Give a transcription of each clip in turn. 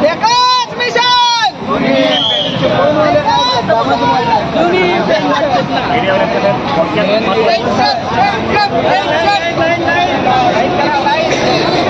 વિકાસ mission pension pension pension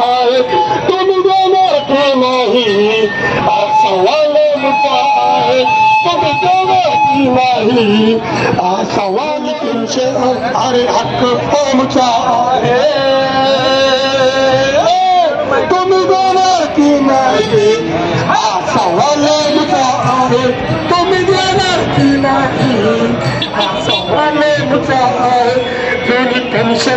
হয় তুমি আমার কে নাহি? আসওয়ালে মুতাহে তুমি আমার কি নাহি? আসওয়ালে তুমসে আরে হক ও মুতাহে তুমি আমার কি নাহি? আসওয়ালে মুতাহে তুমি আমার কি নাহি? আসওয়ালে মুতাহে তুমি তুমসে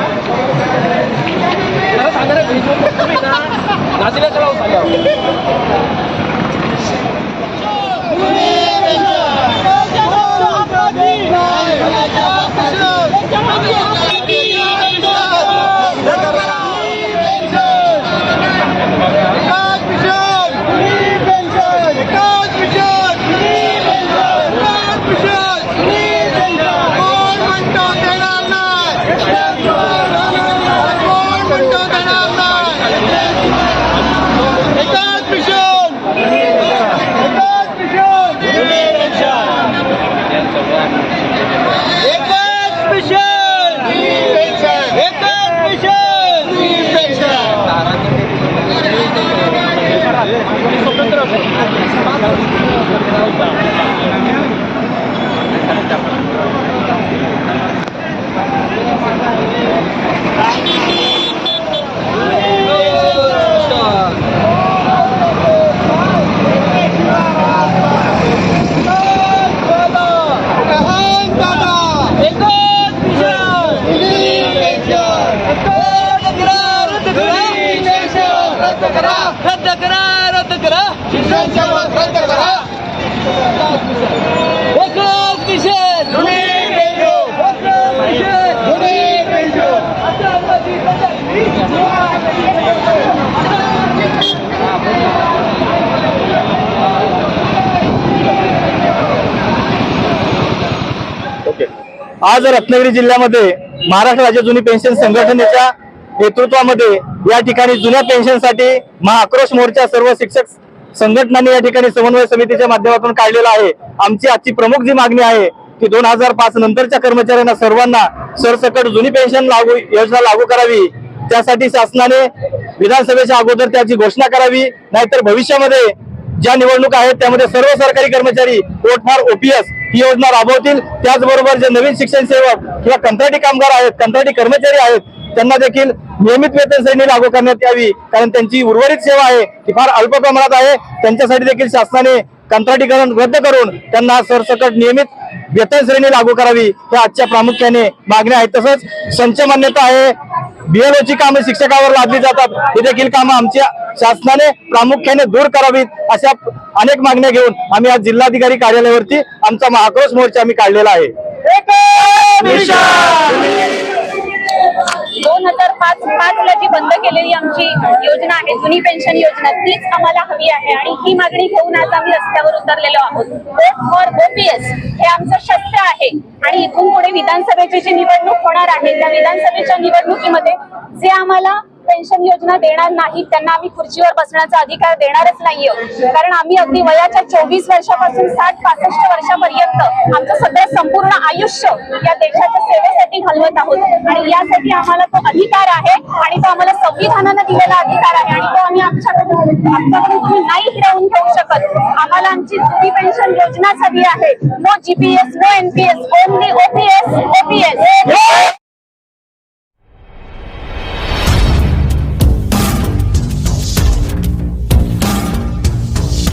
Hasilnya kalau saya. करा. शिक्षण सेवा रद्द करा आज रत्नागिरी जिल्ह्यामध्ये महाराष्ट्र राज्य जुनी पेन्शन संघटनेच्या नेतृत्वामध्ये या ठिकाणी जुन्या पेन्शनसाठी महाआक्रोश मोर्चा सर्व शिक्षक संघटनांनी या ठिकाणी समन्वय समितीच्या माध्यमातून काढलेला आहे. आमची आजची प्रमुख जी मागणी आहे की दोन हजार पाच नंतरच्या कर्मचाऱ्यांना सर्वांना सरसकट जुनी पेन्शन लागू योजना लागू करावी. त्यासाठी शासनाने विधानसभेच्या अगोदर त्याची घोषणा करावी. नाहीतर भविष्यामध्ये ज्या निवडणूक आहेत त्यामध्ये सर्व सरकारी कर्मचारी वोट फॉर ओपीएस ही योजना राबवतील. त्याचबरोबर जे नवीन शिक्षण सेवक किंवा कंत्राटी कामगार आहेत कंत्राटी कर्मचारी आहेत त्यांना देखील नियमित वेतन श्रेणी लागू करण्यात यावी. कारण त्यांची उर्वरित सेवा आहे ती फार अल्प प्रमाणात आहे. त्यांच्यासाठी देखील शासनाने कंत्राटीकरण रद्द करून त्यांना सरसकट नियमित वेतन श्रेणी लागू करावी. ह्या आजच्या प्रामुख्याने मागण्या आहेत. तसंच संच मान्यता आहे. बीएलओची कामं शिक्षकावर लादली जातात. ही देखील कामं आमच्या शासनाने प्रामुख्याने दूर करावीत अशा अनेक मागण्या घेऊन आम्ही आज जिल्हाधिकारी कार्यालयावरती आमचा महाक्रोश मोर्चा आम्ही काढलेला आहे दोन हजार पाच वर्षाची जी बंद केलेली आमची योजना आहे जुनी पेन्शन योजना तीच आम्हाला हवी आहे आणि ही मागणी घेऊन आज आम्ही रस्त्यावर उतरलेलो आहोत. वोट फॉर ओपीएस हे आमचं शस्त्र आहे आणि इथून पुढे विधानसभेची जी निवडणूक होणार आहे त्या विधानसभेच्या निवडणुकीमध्ये जे आम्हाला पेन्शन योजना देणार नाहीत त्यांना आम्ही खुर्चीवर बसण्याचा अधिकार देणारच नाहीये. कारण आम्ही अगदी वयाच्या चोवीस वर्षापासून साठ पासष्ट वर्षापर्यंत आमचं सगळं संपूर्ण आयुष्य या देशाच्या सेवेसाठी घालवत आहोत. आणि यासाठी आम्हाला तो अधिकार आहे आणि तो आम्हाला संविधानानं दिलेला अधिकार आहे आणि तो आम्ही आमच्याकडून आमच्याकडून नाही हिरावून घेऊ शकत. आम्हाला आमची जुनी पेन्शन योजनाच हवी आहे no GPS no NPS only OPS OPS